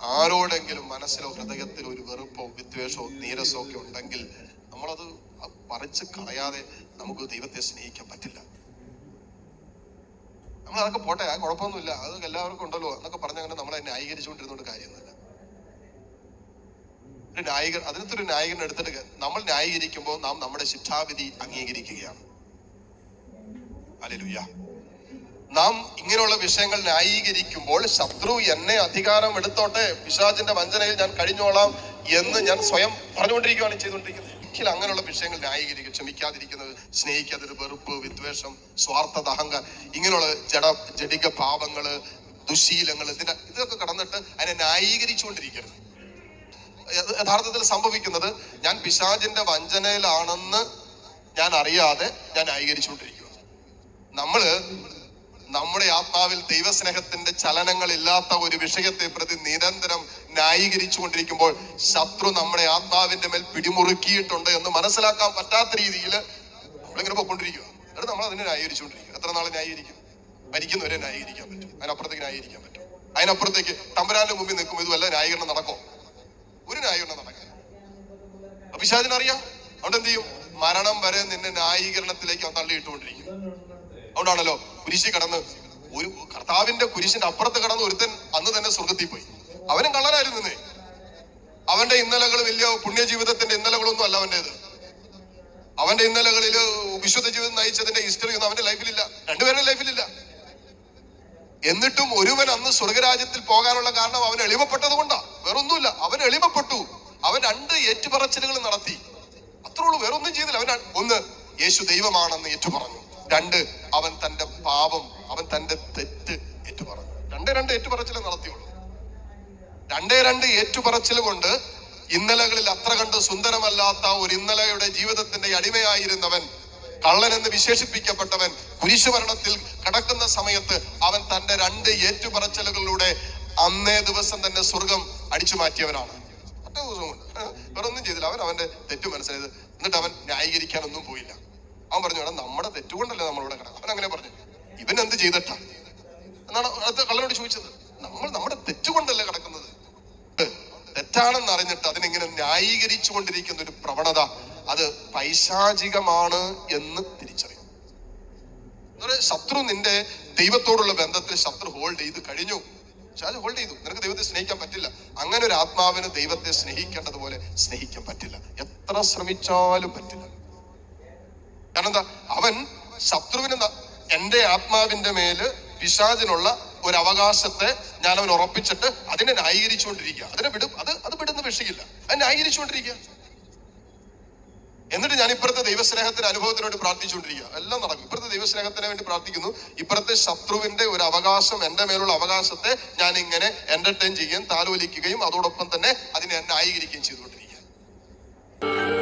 ആരോടെങ്കിലും മനസ്സിലോ ഹൃദയത്തിലോ ഒരു വെറുപ്പോ വിദ്വേഷമോ നീരസോ ഒക്കെ ഉണ്ടെങ്കിൽ നമ്മളത് പറിച്ച് കളയാതെ നമുക്ക് ദൈവത്തെ സ്നേഹിക്കാൻ പറ്റില്ല. നമ്മൾ അതൊക്കെ പോട്ടെ ആ കുഴപ്പമൊന്നുമില്ല. അത് എല്ലാവർക്കും ഉണ്ടല്ലോ എന്നൊക്കെ പറഞ്ഞങ്ങനെ നമ്മളെ ന്യായീകരിച്ചുകൊണ്ടിരുന്നോണ്ട് കാര്യമൊന്നുമില്ല. ഒരു ന്യായീകർ അതിനകത്ത് ഒരു നായകൻ എടുത്തിട്ട് നമ്മൾ ന്യായീകരിക്കുമ്പോൾ നാം നമ്മുടെ ശിക്ഷാവിധി അംഗീകരിക്കുകയാണ്. അല്ലേലുയ്യ നാം ഇങ്ങനെയുള്ള വിഷയങ്ങൾ ന്യായീകരിക്കുമ്പോൾ ശത്രു എന്നെ അധികാരം എടുത്തോട്ടെ പിശാചിന്റെ വഞ്ചനയിൽ ഞാൻ കഴിഞ്ഞോളാം എന്ന് ഞാൻ സ്വയം പറഞ്ഞുകൊണ്ടിരിക്കുകയാണ് ചെയ്തുകൊണ്ടിരിക്കുന്നത്. ഒരിക്കലും അങ്ങനെയുള്ള വിഷയങ്ങൾ ന്യായീകരിക്കുക ക്ഷമിക്കാതിരിക്കുന്നത് സ്നേഹിക്കാതൊരു വെറുപ്പ് വിദ്വേഷം സ്വാർത്ഥത അഹങ്കാരം ഇങ്ങനെയുള്ള ജഡ ജഡിക പാപങ്ങൾ ദുശീലങ്ങൾ ഇതിന്റെ ഇതൊക്കെ കടന്നിട്ട് അതിനെ ന്യായീകരിച്ചുകൊണ്ടിരിക്കരുത്. യഥ- യഥാർത്ഥത്തിൽ സംഭവിക്കുന്നത് ഞാൻ പിശാചിന്റെ വഞ്ചനയിലാണെന്ന് ഞാൻ അറിയാതെ ഞാൻ ന്യായീകരിച്ചുകൊണ്ടിരിക്കുക നമ്മൾ നമ്മുടെ ആത്മാവിൽ ദൈവസ്നേഹത്തിന്റെ ചലനങ്ങൾ ഇല്ലാത്ത ഒരു വിഷയത്തെ പ്രതി നിരന്തരം ന്യായീകരിച്ചു കൊണ്ടിരിക്കുമ്പോൾ ശത്രു നമ്മുടെ ആത്മാവിന്റെ മേൽ പിടിമുറുക്കിയിട്ടുണ്ട് എന്ന് മനസ്സിലാക്കാൻ പറ്റാത്ത രീതിയിൽ നമ്മളിങ്ങനെ പോയിക്കൊണ്ടിരിക്കുക. എന്നിട്ട് നമ്മൾ അതിനെ ന്യായീകരിച്ചുകൊണ്ടിരിക്കുക. എത്ര നാൾ ന്യായീകരിക്കും? മരിക്കുന്നവരെ ന്യായീകരിക്കാൻ പറ്റും. അതിനപ്പുറത്തേക്ക് ന്യായീകരിക്കാൻ പറ്റും. അതിനപ്പുറത്തേക്ക് തമ്പുരാന്റെ മുമ്പിൽ നിൽക്കും ഇതുവല്ല ന്യായീകരണം നടക്കോ? ഒരു ന്യായീകരണം നടക്കാൻ അഭിഷാദിനറിയാം അവിടെ എന്ത് ചെയ്യും? മരണം വരെ നിന്നെ ന്യായീകരണത്തിലേക്ക് തള്ളിയിട്ടുകൊണ്ടിരിക്കും. അതുകൊണ്ടാണല്ലോ കുരിശി കടന്ന് ഒരു കർത്താവിന്റെ കുരിശിന്റെ അപ്പുറത്ത് കടന്ന് ഒരുത്തൻ അന്ന് തന്നെ സ്വർഗത്തിൽ പോയി. അവനും കള്ളനായിരുന്നു അവന്റെ ഇന്നലകൾ വലിയ പുണ്യ ജീവിതത്തിന്റെ ഇന്നലകളൊന്നും അല്ല അവന്റേത്. അവന്റെ ഇന്നലകളിൽ വിശുദ്ധ ജീവിതം നയിച്ചതിന്റെ ഹിസ്റ്ററി ഒന്നും അവന്റെ ലൈഫിലില്ല രണ്ടുപേരുടെ ലൈഫിലില്ല എന്നിട്ടും ഒരുവൻ അന്ന് സ്വർഗരാജ്യത്തിൽ പോകാനുള്ള കാരണം അവൻ എളിമപ്പെട്ടത് കൊണ്ടാ. വേറൊന്നുമില്ല. അവൻ എളിമപ്പെട്ടു. അവൻ രണ്ട് ഏറ്റുപറച്ചിലുകൾ നടത്തി. അത്രേ ഉള്ളൂ. വേറൊന്നും ചെയ്തില്ല. അവൻ ഒന്ന് യേശു ദൈവമാണെന്ന് ഏറ്റുപറഞ്ഞു. രണ്ട് അവൻ തന്റെ പാപം അവൻ തന്റെ തെറ്റ് ഏറ്റുപറഞ്ഞു. രണ്ടേ രണ്ട് ഏറ്റുപറച്ചിലേ നടത്തിയുള്ളൂ. രണ്ടേ രണ്ട് ഏറ്റുപറച്ചിൽ കൊണ്ട് ഇന്നലകളിൽ അത്ര കണ്ട് സുന്ദരമല്ലാത്ത ഒരു ഇന്നലയുടെ ജീവിതത്തിന്റെ അടിമയായിരുന്നവൻ കള്ളൻ എന്ന് വിശേഷിപ്പിക്കപ്പെട്ടവൻ കുരിശുമരണത്തിൽ കടക്കുന്ന സമയത്ത് അവൻ തന്റെ രണ്ട് ഏറ്റുപറച്ചിലുകളിലൂടെ അന്നേ ദിവസം തന്നെ സ്വർഗം അടിച്ചു മാറ്റിയവനാണ്. ഒറ്റ ദിവസം കൊണ്ട്. വേറൊന്നും ചെയ്തില്ല. അവൻ അവന്റെ തെറ്റ് മനസ്സിലായത്. എന്നിട്ട് അവൻ ന്യായീകരിക്കാനൊന്നും പോയില്ല. അവൻ പറഞ്ഞു "എടാ, നമ്മുടെ തെറ്റുകൊണ്ടല്ലേ നമ്മളിവിടെ കിടക്കുക അവൻ അങ്ങനെ പറഞ്ഞു ഇവൻ എന്ത് ചെയ്തിട്ടാ? എന്നാണ് അടുത്ത കള്ളനോട് ചോദിച്ചത്. നമ്മൾ നമ്മുടെ തെറ്റുകൊണ്ടല്ലേ കിടക്കുന്നത്? തെറ്റാണെന്ന് അറിഞ്ഞിട്ട് അതിനെങ്ങനെ ന്യായീകരിച്ചു കൊണ്ടിരിക്കുന്ന ഒരു പ്രവണത അത് പൈശാചികമാണ് എന്ന് തിരിച്ചറിയും. ശത്രു നിന്റെ ദൈവത്തോടുള്ള ബന്ധത്തിൽ ശത്രു ഹോൾഡ് ചെയ്ത് കഴിഞ്ഞു. ഹോൾഡ് ചെയ്തു. നിനക്ക് ദൈവത്തെ സ്നേഹിക്കാൻ പറ്റില്ല. അങ്ങനെ ഒരു ആത്മാവിന് ദൈവത്തെ സ്നേഹിക്കേണ്ടതുപോലെ സ്നേഹിക്കാൻ പറ്റില്ല. എത്ര ശ്രമിച്ചാലും പറ്റില്ല. കാരണം എന്താ? അവൻ ശത്രുവിന് എന്റെ ആത്മാവിന്റെ മേൽ പിശാചിനുള്ള ഒരു അവകാശത്തെ ഞാൻ അവൻ ഉറപ്പിച്ചിട്ട് അതിനെ ന്യായീകരിച്ചുകൊണ്ടിരിക്കുക. അതിനെ വിടും. അത് അത് വിടുന്ന വിഷയമില്ല. അത് ന്യായീകരിച്ചുകൊണ്ടിരിക്കുക. എന്നിട്ട് ഞാൻ ഇപ്പുറത്തെ ദൈവസ്നേഹത്തിന്റെ അനുഭവത്തിന് വേണ്ടി പ്രാർത്ഥിച്ചുകൊണ്ടിരിക്കുക. എല്ലാം നടക്കും. ഇപ്പുറത്തെ ദൈവസ്നേഹത്തിന് വേണ്ടി പ്രാർത്ഥിക്കുന്നു. ഇപ്പുറത്തെ ശത്രുവിന്റെ ഒരു അവകാശം എന്റെ മേലുള്ള അവകാശത്തെ ഞാൻ ഇങ്ങനെ എന്റർടൈൻ ചെയ്യുകയും താലോലിക്കുകയും അതോടൊപ്പം തന്നെ അതിനെ ന്യായീകരിക്കുകയും ചെയ്തുകൊണ്ടിരിക്കുക.